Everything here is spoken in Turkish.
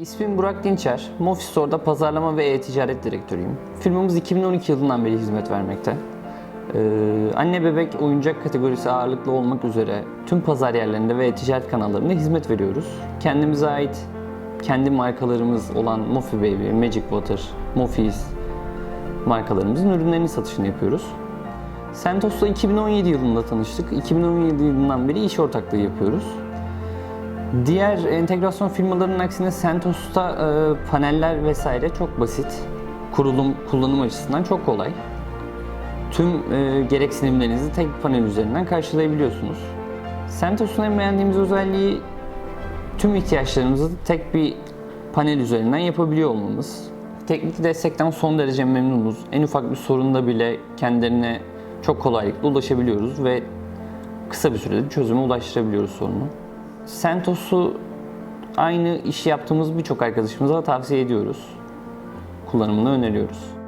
İsmim Burak Dinçer. Mofi Store'da pazarlama ve e-ticaret direktörüyüm. Firmamız 2012 yılından beri hizmet vermekte. Ee, anne bebek oyuncak kategorisi ağırlıklı olmak üzere tüm pazar yerlerinde ve e-ticaret kanallarında hizmet veriyoruz. Kendimize ait kendi markalarımız olan Mofi Baby, Magic Water, Mofi's markalarımızın ürünlerinin satışını yapıyoruz. Sentos'la 2017 yılında tanıştık. 2017 yılından beri iş ortaklığı yapıyoruz. Diğer entegrasyon firmalarının aksine Sentos'ta e, paneller vesaire çok basit. Kurulum, kullanım açısından çok kolay. Tüm e, gereksinimlerinizi tek bir panel üzerinden karşılayabiliyorsunuz. Sentos'un en beğendiğimiz özelliği tüm ihtiyaçlarımızı tek bir panel üzerinden yapabiliyor olmamız. Teknik destekten son derece memnunuz. En ufak bir sorunda bile kendilerine çok kolaylıkla ulaşabiliyoruz ve kısa bir sürede çözüme ulaştırabiliyoruz sorunu. Sentos'u aynı işi yaptığımız birçok arkadaşımıza tavsiye ediyoruz. Kullanımını öneriyoruz.